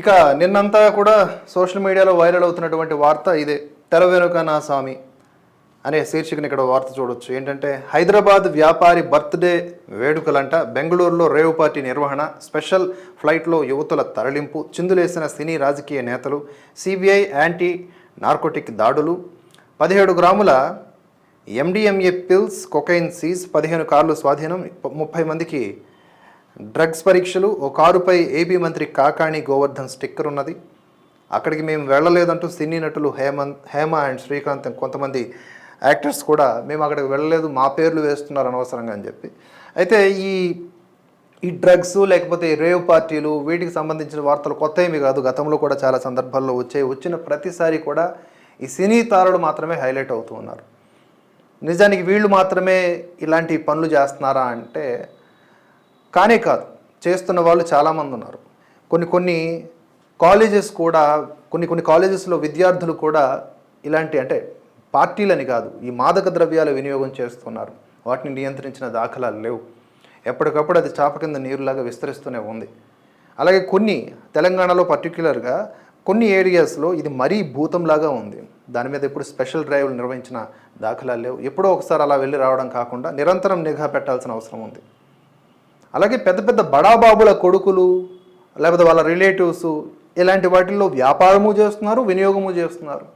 ఇక నిన్నంతా కూడా సోషల్ మీడియాలో వైరల్ అవుతున్నటువంటి వార్త ఇదే. తెర వెనుక నా స్వామి అనే శీర్షికని ఇక్కడ వార్త చూడొచ్చు. ఏంటంటే హైదరాబాద్ వ్యాపారి బర్త్డే వేడుకలంట. బెంగళూరులో రేవు పార్టీ నిర్వహణ స్పెషల్ ఫ్లైట్లో యువతుల తరలింపు చిందులేసిన సినీ రాజకీయ నేతలు సిబిఐ యాంటీ నార్కోటిక్ దాడులు. పదిహేడు గ్రాముల ఎండిఎంఏ పిల్స్ కొకైన్ సీజ్ పదిహేను కార్లు స్వాధీనం ముప్పై మందికి డ్రగ్స్ పరీక్షలు ఓ కారుపై ఏపీ మంత్రి కాకాణి గోవర్ధన్ స్టిక్కర్ ఉన్నది. అక్కడికి మేము వెళ్ళలేదంటూ సినీ నటులు హేమంత్ హేమ అండ్ శ్రీకాంత్ కొంతమంది యాక్టర్స్ కూడా మేము అక్కడికి వెళ్ళలేదు మా పేర్లు వేస్తున్నారు అనవసరంగా అని చెప్పి. అయితే ఈ ఈ డ్రగ్స్ లేకపోతే రేవ్ పార్టీలు వీటికి సంబంధించిన వార్తలు కొత్త ఏమి కాదు. గతంలో కూడా చాలా సందర్భాల్లో వచ్చాయి. వచ్చిన ప్రతిసారి కూడా ఈ సినీ తారలు మాత్రమే హైలైట్ అవుతూ ఉన్నారు. నిజానికి వీళ్ళు మాత్రమే ఇలాంటి పనులు చేస్తున్నారా అంటే కానే కాదు చేస్తున్న వాళ్ళు చాలామంది ఉన్నారు. కొన్ని కొన్ని కాలేజెస్ కూడా కొన్ని కొన్ని కాలేజెస్లో విద్యార్థులు కూడా ఇలాంటి అంటే పార్టీలని కాదు ఈ మాదక ద్రవ్యాల వినియోగం చేస్తున్నారు. వాటిని నియంత్రించిన దాఖలాలు లేవు. ఎప్పటికప్పుడు అది చాప కింద నీరులాగా విస్తరిస్తూనే ఉంది. అలాగే కొన్ని తెలంగాణలో పర్టిక్యులర్గా కొన్ని ఏరియాస్లో ఇది మరీ భూతంలాగా ఉంది. దాని మీద ఇప్పుడు స్పెషల్ డ్రైవ్లు నిర్వహించిన దాఖలాలు లేవు. ఎప్పుడో ఒకసారి అలా వెళ్ళి రావడం కాకుండా నిరంతరం నిఘా పెట్టాల్సిన అవసరం ఉంది. అలాగే పెద్ద పెద్ద బడాబాబుల కొడుకులు లేకపోతే వాళ్ళ రిలేటివ్స్ ఇలాంటి వాటిల్లో వ్యాపారము చేస్తున్నారు వినియోగము చేస్తున్నారు.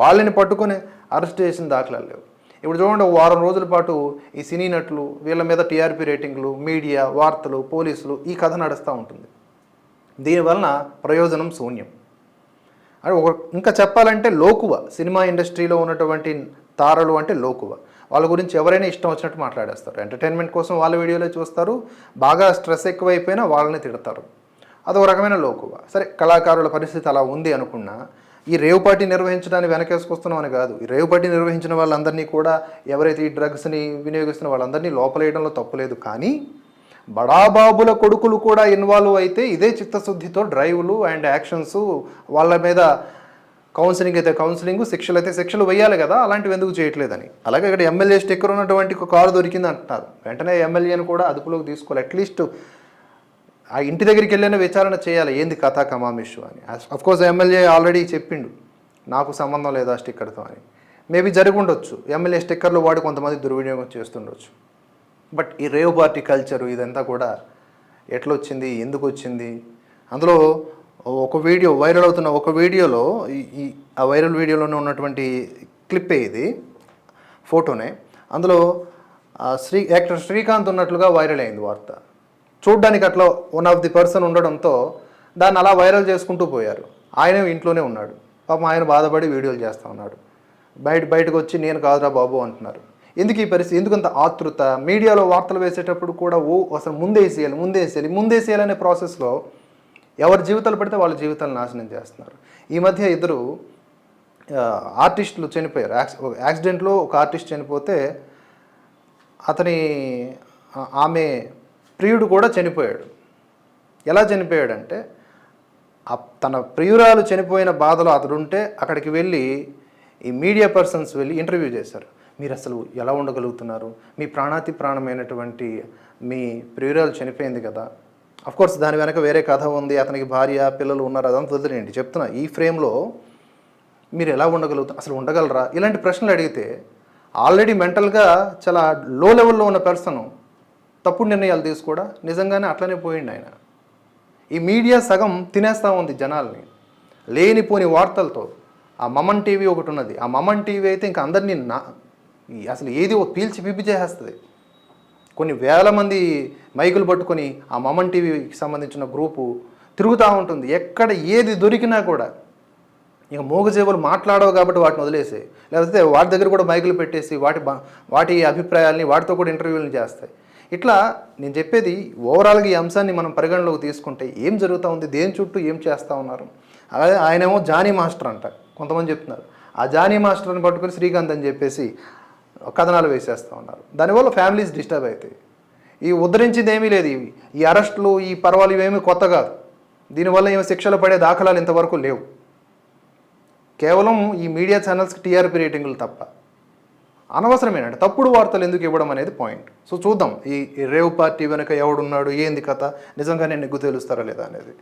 వాళ్ళని పట్టుకొని అరెస్ట్ చేసిన దాఖలాలు లేవు. ఇప్పుడు చూడండి వారం రోజుల పాటు ఈ సినీ నటులు వీళ్ళ మీద టీఆర్పీ రేటింగ్లు మీడియా వార్తలు పోలీసులు ఈ కథ నడుస్తూ ఉంటుంది. దీనివలన ప్రయోజనం శూన్యం. అంటే ఒక ఇంకా చెప్పాలంటే లోకువ. సినిమా ఇండస్ట్రీలో ఉన్నటువంటి తారలు అంటే లోకువ. వాళ్ళ గురించి ఎవరైనా ఇష్టం వచ్చినట్టు మాట్లాడేస్తారు. ఎంటర్టైన్మెంట్ కోసం వాళ్ళ వీడియోలో చూస్తారు. బాగా స్ట్రెస్ ఎక్కువైపోయినా వాళ్ళని తిడతారు. అదొక రకమైన లోకువ. సరే కళాకారుల పరిస్థితి అలా ఉంది అనుకున్నా ఈ రేవు పార్టీ నిర్వహించడానికి వెనకేసుకొస్తున్నాం అని కాదు. ఈ రేవు పార్టీ నిర్వహించిన వాళ్ళందరినీ కూడా ఎవరైతే ఈ డ్రగ్స్ని వినియోగిస్తున్న వాళ్ళందరినీ లోపలేయడంలో తప్పులేదు కానీ బడాబాబుల కొడుకులు కూడా ఇన్వాల్వ్ అయితే ఇదే చిత్తశుద్ధితో డ్రైవ్లు అండ్ యాక్షన్స్ వాళ్ళ మీద కౌన్సిలింగ్ అయితే కౌన్సిలింగ్ శిక్షలు అయితే శిక్షలు వేయాలి కదా అలాంటివి ఎందుకు చేయట్లేదని. అలాగే ఇక్కడ ఎమ్మెల్యే స్టిక్కర్ ఉన్నటువంటి ఒక కారు దొరికింది అంటున్నారు వెంటనే ఎమ్మెల్యేని కూడా అదుపులోకి తీసుకోవాలి. అట్లీస్ట్ ఆ ఇంటి దగ్గరికి వెళ్ళిన విచారణ చేయాలి. ఏంది కథా కమామిషు అని. కోర్స్ ఎమ్మెల్యే ఆల్రెడీ చెప్పిండు నాకు సంబంధం లేదు ఆ స్టిక్కర్తో అని. మేబీ జరిగి ఉండొచ్చు ఎమ్మెల్యే స్టిక్కర్లు వాడి కొంతమంది దుర్వినియోగం చేస్తుండొచ్చు. బట్ ఈ రేవ్ పార్టీ కల్చరు ఇదంతా కూడా ఎట్లొచ్చింది? ఎందుకు వచ్చింది అందులో ఒక వీడియో వైరల్ అవుతున్న ఒక వీడియోలో ఈ- ఆ వైరల్ వీడియోలోనే ఉన్నటువంటి క్లిప్పే ఇది ఫోటోనే. అందులో శ్రీ యాక్టర్ శ్రీకాంత్ ఉన్నట్లుగా వైరల్ అయింది వార్త. చూడ్డానికి అట్లా వన్ ఆఫ్ ది పర్సన్ ఉండడంతో దాన్ని అలా వైరల్ చేసుకుంటూ పోయారు. ఆయన ఇంట్లోనే ఉన్నాడు. పాపం ఆయన బాధపడి వీడియోలు చేస్తూ ఉన్నాడు. బయట బయటకు వచ్చి నేను కాదురా బాబు అంటున్నారు. ఎందుకు ఈ పరిస్థితి? ఎందుకంత ఆతృత? మీడియాలో వార్తలు వేసేటప్పుడు కూడా ఓ అసలు ముందేసేయాలి ముందేసేయాలి ముందేసేయాలనే ప్రాసెస్లో ఎవరి జీవితాలు పడితే వాళ్ళ జీవితాలు నాశనం చేస్తున్నారు. ఈ మధ్య ఇద్దరు ఆర్టిస్టులు చనిపోయారు. యాక్సి యాక్సిడెంట్లో ఒక ఆర్టిస్ట్ చనిపోతే అతని ఆమె ప్రియుడు కూడా చనిపోయాడు. ఎలా చనిపోయాడంటే తన ప్రియురాలు చనిపోయిన బాధలో అతడు ఉంటే అక్కడికి వెళ్ళి ఈ మీడియా పర్సన్స్ వెళ్ళి ఇంటర్వ్యూ చేశారు. మీరు అసలు ఎలా ఉండగలుగుతున్నారు? మీ ప్రాణాతి ప్రాణమైనటువంటి మీ ప్రియురాలు చనిపోయింది కదా కోర్స్ దాని వెనక వేరే కథ ఉంది అతనికి భార్య పిల్లలు ఉన్నారు అదంతా వదిలేండి చెప్తున్నా ఈ ఫ్రేమ్లో మీరు ఎలా ఉండగలుగుతారు అసలు ఉండగలరా? ఇలాంటి ప్రశ్నలు అడిగితే ఆల్రెడీ మెంటల్గా చాలా లో లెవెల్లో ఉన్న పర్సన్ తప్పుడు నిర్ణయాలు తీసుకోడా? నిజంగానే అట్లనే పోయిండు ఆయన. ఈ మీడియా సగం తినేస్తూ ఉంది జనాల్ని. లేనిపోని వార్తలతో. ఆ మమన్ టీవీ ఒకటి ఉన్నది. ఆ మమన్ టీవీ అయితే ఇంకా అందరినీ నా అసలు ఏది పీల్చి పిప్పి చేసేస్తుంది. కొన్ని వేల మంది మైకులు పట్టుకొని ఆ మమన్ టీవీకి సంబంధించిన గ్రూపు తిరుగుతూ ఉంటుంది. ఎక్కడ ఏది దొరికినా కూడా ఇక మూగజీవులు మాట్లాడవు కాబట్టి వాటిని వదిలేసి. లేకపోతే వాటి దగ్గర కూడా మైకులు పెట్టేసి వాటి వాటి అభిప్రాయాల్ని వాటితో కూడా ఇంటర్వ్యూలు చేస్తాయి. ఇట్లా నేను చెప్పేది ఓవరాల్గా ఈ అంశాన్ని మనం పరిగణలోకి తీసుకుంటే ఏం జరుగుతూ ఉంది దేని చుట్టూ ఏం చేస్తూ ఉన్నారు? అలాగే ఆయనేమో జానీ మాస్టర్ అంట కొంతమంది చెప్తున్నారు. ఆ జానీ మాస్టర్ని పట్టుకొని శ్రీకాంత్ అని చెప్పేసి కథనాలు వేసేస్తూ ఉన్నారు. దానివల్ల ఫ్యామిలీస్ డిస్టర్బ్ అవుతాయి ఈ ఉద్ధరించింది ఏమీ లేదు ఇవి. ఈ అరెస్టులు ఈ పర్వాలు ఇవేమీ కొత్త కాదు. దీనివల్ల ఏమి శిక్షలు పడే దాఖలాలు ఇంతవరకు లేవు. కేవలం ఈ మీడియా ఛానల్స్కి టీఆర్పీ రేటింగ్లు తప్ప. అనవసరమేనండి. తప్పుడు వార్తలు ఎందుకు ఇవ్వడం అనేది పాయింట్. సో చూద్దాం. ఈ రేవ్ పార్టీ వెనుక ఎవడున్నాడు? ఏంది కథ? నిజంగానే నెగ్గు తేలుస్తారా లేదా అనేది.